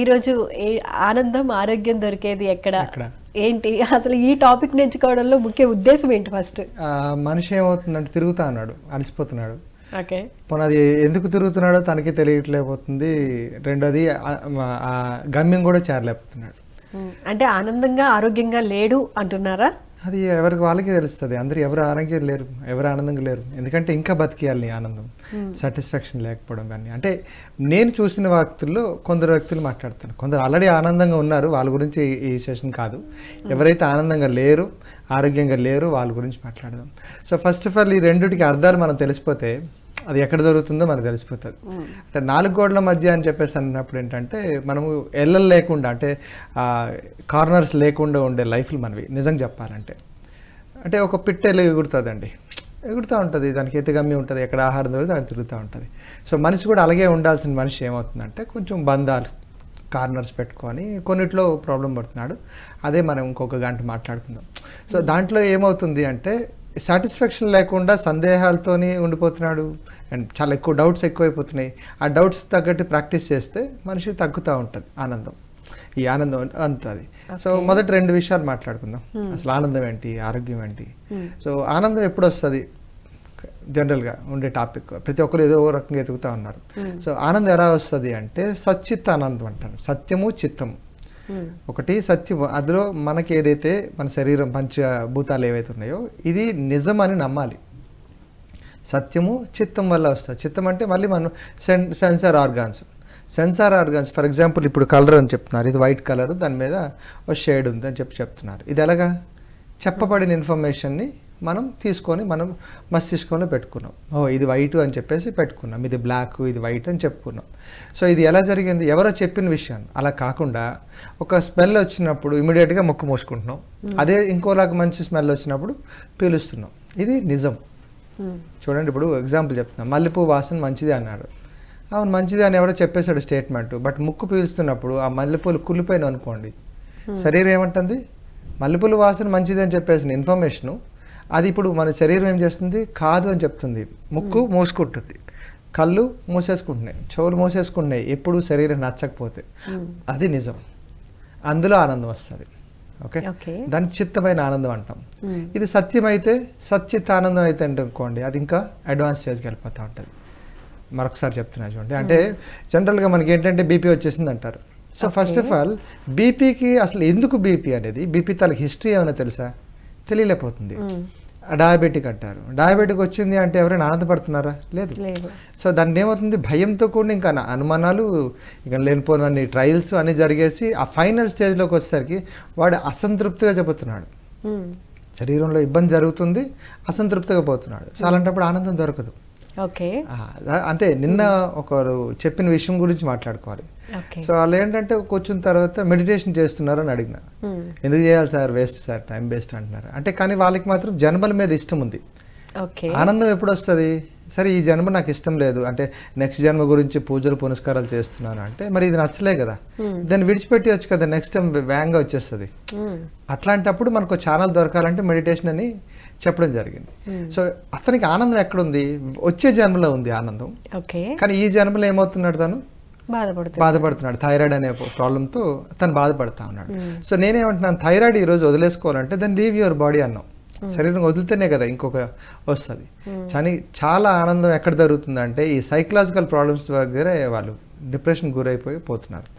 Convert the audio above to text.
ఈరోజు ఆనందం ఆరోగ్యం దొరికేది ఎక్కడ? ఏంటి? అసలు ఈ టాపిక్ ఎంచుకోవడంలో ముఖ్య ఉద్దేశం ఏంటి ఫస్ట్? మనిషి ఏమవుతుందంటే తిరుగుతా ఉన్నాడు అలసిపోతున్నాడు. ఓకే. పోనీ అది ఎందుకు తిరుగుతున్నాడో తనకి తెలియట్లేకపోతుంది. రెండోది గమ్యం కూడా చేరలేకపోతున్నాడు. అంటే ఆనందంగా ఆరోగ్యంగా లేడు అంటున్నారా? అది ఎవరికి వాళ్ళకి తెలుస్తుంది. అందరూ ఎవరు ఆరోగ్యం లేరు ఎవరు ఆనందంగా లేరు. ఎందుకంటే ఇంకా బతికేయాలి ఆనందం. సాటిస్ఫాక్షన్ లేకపోవడం కానీ. అంటే నేను చూసిన వ్యక్తుల్లో కొందరు వ్యక్తులు మాట్లాడుతాను కొందరు ఆల్రెడీ ఆనందంగా ఉన్నారు. వాళ్ళ గురించి ఈ- ఈ సెషన్ కాదు. ఎవరైతే ఆనందంగా లేరు ఆరోగ్యంగా లేరు వాళ్ళ గురించి మాట్లాడదాం. సో ఫస్ట్ ఆఫ్ ఆల్ ఈ రెండిటికి అర్థాలు మనం తెలిసిపోతే అది ఎక్కడ దొరుకుతుందో మనకు తెలిసిపోతుంది. అంటే నాలుగు గోడల మధ్య అని చెప్పేసి అన్నప్పుడు ఏంటంటే మనము ఎల్లలు లేకుండా అంటే కార్నర్స్ లేకుండా ఉండే లైఫ్లు మనవి నిజంగా చెప్పాలంటే. అంటే ఒక పిట్టెలు ఎగురుతుందండి. ఎగురుతూ ఉంటుంది దానికి ఎత్తుగమ్మి ఉంటుంది ఎక్కడ ఆహారం దొరికితే అది తిరుగుతూ ఉంటుంది. సో మనిషి కూడా అలాగే ఉండాల్సిన మనిషి ఏమవుతుందంటే కొంచెం బంధాలు కార్నర్స్ పెట్టుకొని కొన్నిట్లో ప్రాబ్లం పడుతున్నాడు. అదే మనం ఇంకొక గంట మాట్లాడుకుందాం. సో దాంట్లో ఏమవుతుంది అంటే సాటిస్ఫాక్షన్ లేకుండా సందేహాలతోని ఉండిపోతున్నాడు. అండ్ చాలా ఎక్కువ డౌట్స్ ఎక్కువైపోతున్నాయి. ఆ డౌట్స్ తగ్గట్టు ప్రాక్టీస్ చేస్తే మనిషి తగ్గుతూ ఉంటుంది ఆనందం. ఈ ఆనందం అంతది. సో మొదటి రెండు విషయాలు మాట్లాడుకుందాం. అసలు ఆనందం ఏంటి? ఆరోగ్యం ఏంటి? సో ఆనందం ఎప్పుడు వస్తుంది జనరల్గా ఉండే టాపిక్. ప్రతి ఒక్కరు ఏదో రకంగా ఎదుగుతూ ఉన్నారు. సో ఆనందం ఎలా వస్తుంది అంటే సచ్చిత్ ఆనందం అంటారు. సత్యము చిత్తము. Hmm. ఒకటి సత్యం. అందులో మనకి ఏదైతే మన శరీరం పంచభూతాలు ఏవైతే ఉన్నాయో ఇది నిజం అని నమ్మాలి. సత్యము చిత్తం వల్ల వస్తుంది. చిత్తం అంటే మళ్ళీ మనం సెన్ sensor organs. Sensor organs for example ఇప్పుడు కలర్ అని చెప్తున్నారు. ఇది వైట్ కలర్ దాని మీద ఒక షేడ్ ఉంది అని చెప్పి చెప్తున్నారు. ఇది ఎలాగా? చెప్పబడిన ఇన్ఫర్మేషన్ని మనం తీసుకొని మనం మస్తిష్కంలో పెట్టుకున్నాం. ఓ ఇది వైట్ అని చెప్పేసి పెట్టుకున్నాం. ఇది బ్లాక్ ఇది వైట్ అని చెప్పుకున్నాం. సో ఇది ఎలా జరిగింది? ఎవరో చెప్పిన విషయాన్ని అలా కాకుండా ఒక స్మెల్ వచ్చినప్పుడు ఇమీడియట్గా ముక్కు మూసుకుంటున్నాం. అదే ఇంకోలాగా మంచి స్మెల్ వచ్చినప్పుడు పీలుస్తున్నాం. ఇది నిజం. చూడండి ఇప్పుడు ఎగ్జాంపుల్ చెప్తున్నా. మల్లెపూ వాసన మంచిది అన్నాడు. అవును మంచిది అని ఎవరో చెప్పేశాడు స్టేట్మెంట్. బట్ ముక్కు పీలుస్తున్నప్పుడు ఆ మల్లెపూలు కుళ్ళిపోయిన అనుకోండి. శరీరం ఏమంటుంది? మల్లెపూల వాసన మంచిది అని చెప్పేసిన ఇన్ఫర్మేషను అది ఇప్పుడు మన శరీరం ఏం చేస్తుంది? కాదు అని చెప్తుంది. ముక్కు మూసుకుంటుంది. కళ్ళు మూసేసుకుంటున్నాయి. చెవులు మూసేసుకుంటున్నాయి. ఎప్పుడు శరీరం నచ్చకపోతే. అది నిజం. అందులో ఆనందం వస్తుంది. ఓకే? దాన్ని చిత్తమైన ఆనందం అంటాం. ఇది సత్యం అయితే సచ్చిత్ ఆనందం అయితే అనుకోండి అది ఇంకా అడ్వాన్స్ స్టేజ్కి వెళ్ళిపోతూ ఉంటుంది. మరొకసారి చెప్తున్నా చూడండి. అంటే జనరల్గా మనకి ఏంటంటే బీపీ వచ్చేసింది అంటారు. సో ఫస్ట్ ఆఫ్ ఆల్ బీపీకి అసలు ఎందుకు బీపీ అనేది? బీపీ తనకి హిస్టరీ ఏమైనా తెలుసా? తెలియలేకపోతుంది. డయాబెటిక్ అంటారు. డయాబెటిక్ వచ్చింది అంటే ఎవరైనా ఆనందపడుతున్నారా? లేదు. లేదు. సో దాన్ని ఏమవుతుంది? భయంతో కూడా ఇంకా అనుమానాలు ఇక లేనిపోయినన్ని ట్రయల్స్ అన్ని జరిగేసి ఆ ఫైనల్ స్టేజ్లోకి వచ్చేసరికి వాడు అసంతృప్తిగా చెబుతున్నాడు. శరీరంలో ఇబ్బంది జరుగుతుంది అసంతృప్తిగా పోతున్నాడు. సో అలాంటప్పుడు ఆనందం దొరకదు. ఓకే. అంటే నిన్న ఒకరు చెప్పిన విషయం గురించి మాట్లాడుకోవాలి. సో వాళ్ళు ఏంటంటే కూర్చున్న తర్వాత మెడిటేషన్ చేస్తున్నారని అడిగిన. మ్మ్. ఎందుకు చేయాలి sir waste sir time waste అంటున్నారు. అంటే కానీ వాళ్ళకి మాత్రం జన్మల మీద ఇష్టం ఉంది. ఆనందం ఎప్పుడు వస్తుంది సరే ఈ జన్మ నాకు ఇష్టం లేదు. అంటే నెక్స్ట్ జన్మ గురించి పూజలు పునస్కారాలు చేస్తున్నాను అంటే మరి ఇది నచ్చలే కదా. దాన్ని విడిచిపెట్టి వచ్చు కదా నెక్స్ట్ టైం వేగంగా వచ్చేస్తుంది. అట్లాంటప్పుడు మనకు ఛానల్ దొరకాలంటే మెడిటేషన్ అని చెప్పడం జరిగింది. సో అతనికి ఆనందం ఎక్కడుంది? వచ్చే జన్మలో ఉంది ఆనందం. ఓకే. కానీ ఈ జన్మలో ఏమవుతున్నాడు తను? బాధపడుతుంది బాధపడుతున్నాడు. థైరాయిడ్ అనే ప్రాబ్లంతో తను బాధపడతా ఉన్నాడు. సో నేనేమంటున్నాను థైరాయిడ్ ఈ రోజు వదిలేసుకోవాలంటే దాన్ని లీవ్ యువర్ బాడీ అన్నాం. శరీరం వదిలితేనే కదా ఇంకొక వస్తుంది. కానీ చాలా ఆనందం ఎక్కడ జరుగుతుందంటే ఈ సైకలాజికల్ ప్రాబ్లమ్స్ దగ్గర వాళ్ళు డిప్రెషన్ గురైపోయి పోతున్నారు.